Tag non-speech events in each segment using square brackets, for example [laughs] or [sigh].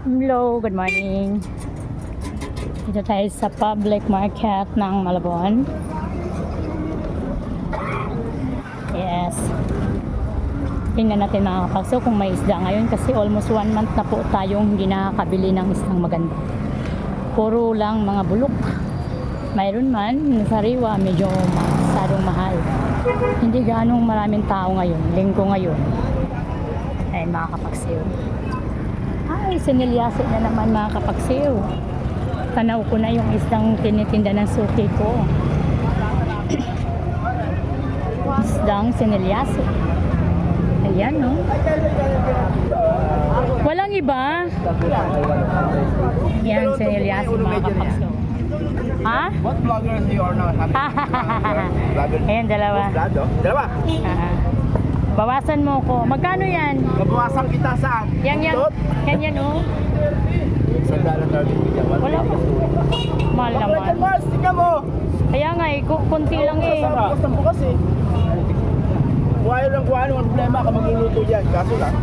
Hello, good morning. Dito tayo sa public market ng Malabon. Yes. Tingnan natin mga kapagso kung may isda ngayon kasi almost one month na po tayong hindi nakakabili ng isdang maganda. Puro lang mga bulok. Mayroon man, sariwa medyo masadong mahal. Hindi ganong maraming tao ngayon, linggo ngayon. Ayun mga kapagsiw. Ay, sinilyasi na naman mga kapagsiw. Tanaw ko na yung isdang tinitinda ng suki ko. [clears throat] isdang sinilyasi. Ayan, no? Walang iba. Yan, sinilyasi mga kapagsiw. Ha? What vloggers you are not happy? [laughs] Ayan, dalawa. Dalawa. Ah. Bawasan mo ko. Magkano yan? Mabawasan kita saan? Yan, yan. Dot? Yan, yan, oh. Isang dollar target bigyan. Wala pa. Mahal naman. Mars, tingnan mo. Kaya nga eh, ku- kunti lang eh. Sa bukas ng bukas eh. Kuhayo lang kuhayo, walang problema ka magluluto dyan. Kaso lang,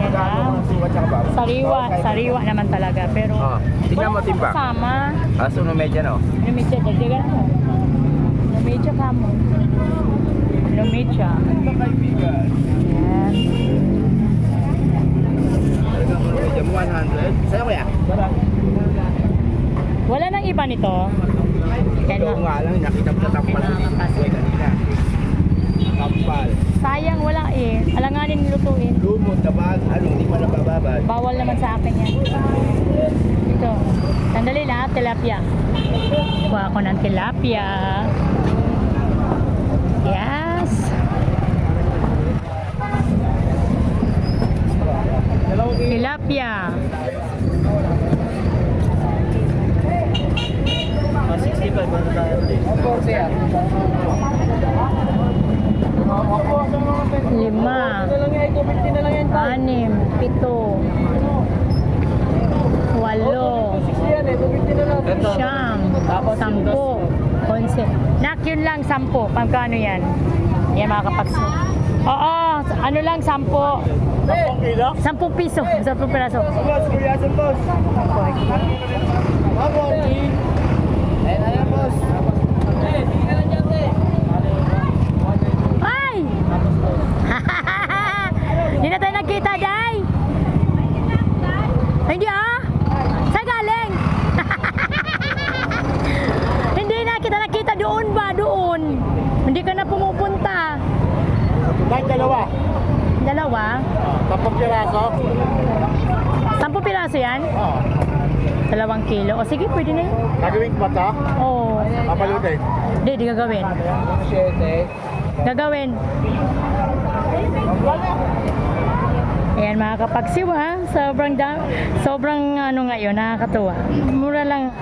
Yan ang bawang. Sariwa, sariwa naman talaga. Pero, Ah, tingnan mo, wala timba. akong kasama. Aso no medya no? Lumidya, dagdagan mo. Lumidya ka mo. Lumidya. Mga kaibigan. Yan. Medya mo 100. Sa'yo kuya? Wala nang iba nito. Ito nga lang, nakita mo sa tampal ko dito. Kuya kanina. Tampal. Sayang wala eh. Alanganin lutuin. Lumot, tabag, ano, hindi pa nabababad. Bawal naman sa akin yan. Ito. Sandali lang, tilapia. Kuha ako ng tilapia. Yes. Tilapia. Lima. Anim. Pito. Walo. Siyam. Sampo. Konse. Nak, yun lang, sampo. Pagkano yan? Yan mga kapagso. Oo, ano lang, sampo. Sampung kilo? Sampu piso. Sampu piraso. Boss, kuryasan boss. Ako, Ayun, ayun, boss. Ay! Hindi na tayo nagkita, Day! Hindi ah! Saan galing? Hindi na kita nakita doon ba? Doon. Hindi ka na pumupunta. Kahit dalawa. Dalawa? Sampung piraso? Sampu piraso yan? Oo. Dalawang kilo. O sige, pwede na yun. Gagawin ko ba ito? Oo. Papalutin. Hindi, di gagawin. Gagawin. Ayan mga kapagsiw ha. Sobrang da sobrang ano ngayon, nakakatuwa. Mura lang.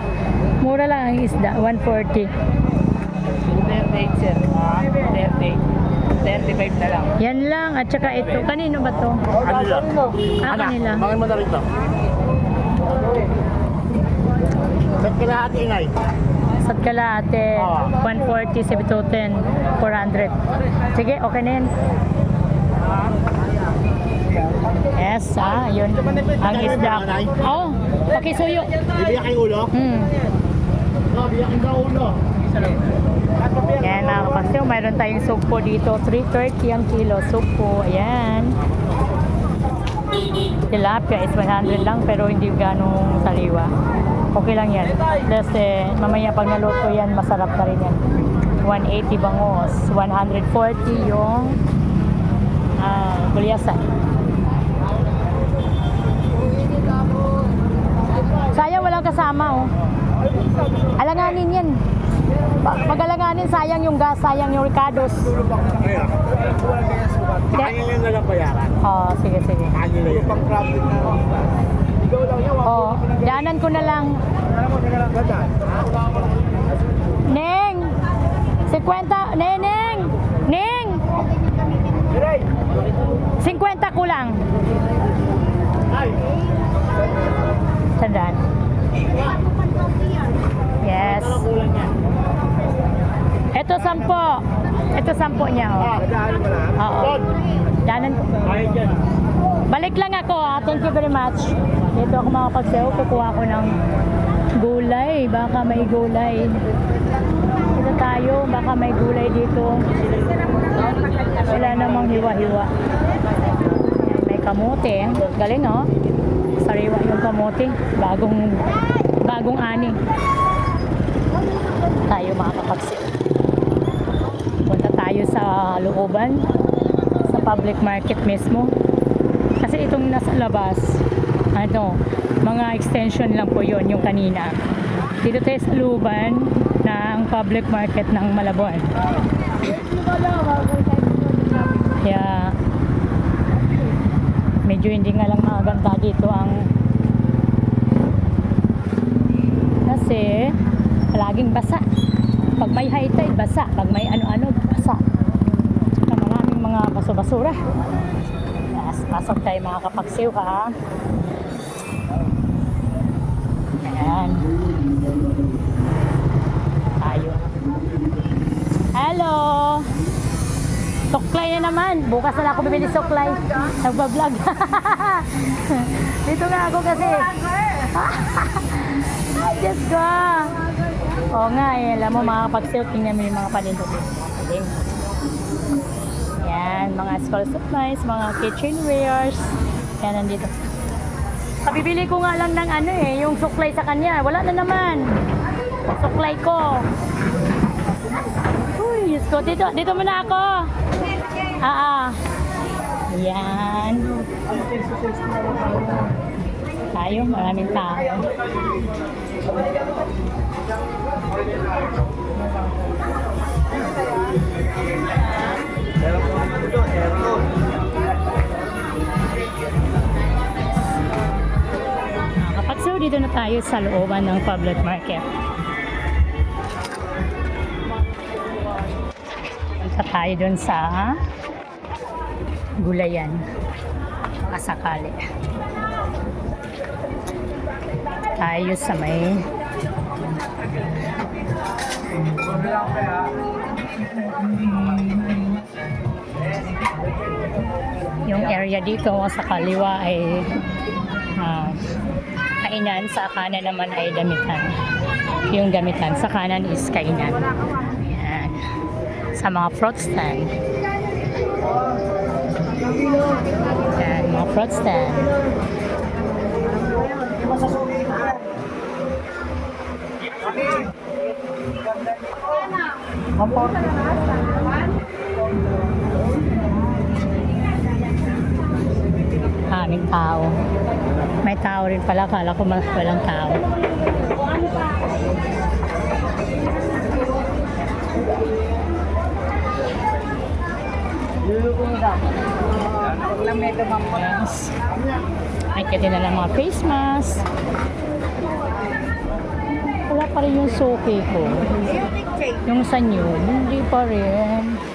Mura lang ang isda, 140. 38, sir. 38. 35 na lang. Yan lang at saka ito. Kanino ba to? Kanila. Ah, kanila. Bakit mo na rito? Ba't ka lahat ingay? Sa kalate, Ah. 140, 710, 400. Sige, okay na yan. Yes, ah, yun. Ang isda. Oh, pakisuyo. Bibiyak yung ulo? Hmm. Oo, biyak yung ulo. Yan mga kapagsiw, mayroon tayong sugpo dito. 330 ang kilo. Sugpo, ayan. Tilapia is 100 lang pero hindi ganong saliwa. Okay lang yan. Plus eh, mamaya pag naluto yan, masarap na rin yan. 180 bangos. 140 yung ah, gulyasan. Sayang walang kasama oh. Alanganin yan. Pa- Pag alanganin, sayang yung gas, sayang yung ricados. Kaya? Nyo na lang bayaran. Oh, sige, sige. Kanya na yun. Pang profit na. Ikaw lang yan. Oh, daanan ko na lang. Alam mo, teka lang. Neng! 50, Neneng! Neng! Diray! 50 ko lang. Ay! Tandaan. Yes. Ito sampo. Ito sampo niya, oh. Ah. Oo. Dyan. Balik lang ako ah. Thank you very much. Dito ako makapagsayo. Kukuha ko ng gulay. Baka may gulay. Dito tayo. Baka may gulay dito. Wala namang hiwa-hiwa. May kamote. Galing oh. Yung kamote. Bagong bagong ani. Tayo makakapagsayo. Punta tayo sa looban. Sa public market mismo. Kasi itong nasa labas, ano, mga extension lang po yon yung kanina. Dito tayo sa Luban ng public market ng Malabon. Kaya, medyo hindi nga lang maganda dito ang kasi palaging basa. Pag may high tide, basa. Pag may ano-ano, basa. Kaya maraming mga baso-basura. Yes, pasok tayo mga kapagsiw ha. Ayan. Tayo. Hello! Suklay na naman. Bukas na lang ako bibili suklay. Nagbablog. [laughs] Dito nga ako kasi. [laughs] Ay, Diyos ko. Oo nga eh. Alam mo mga kapagsiw, tingnan mo yung mga paninda dito. Ayan. Yan, mga school supplies, mga kitchenwares. Yan, nandito. Kabibili ko nga lang ng ano eh, yung suklay sa kanya. Wala na naman. Suklay ko. Diyos ko. Dito, dito muna ako. Ah, ah. Yan. Tayo, maraming tao. Kapag so, dito na tayo sa looban ng public market. Punta tayo dun sa gulayan. Kasakali. Tayo sa may yung area dito sa kaliwa ay ah, kainan, sa kanan naman ay damitan. Yung damitan, sa kanan is kainan. Sa mga fruit stand. Ayan, mga fruit stand. Aming tao. May tao rin pala, kala ko walang tao. Yes. Ay, kaya na lang mga face mask. Wala pa rin yung suki ko. Yung sanyo, hindi pa rin.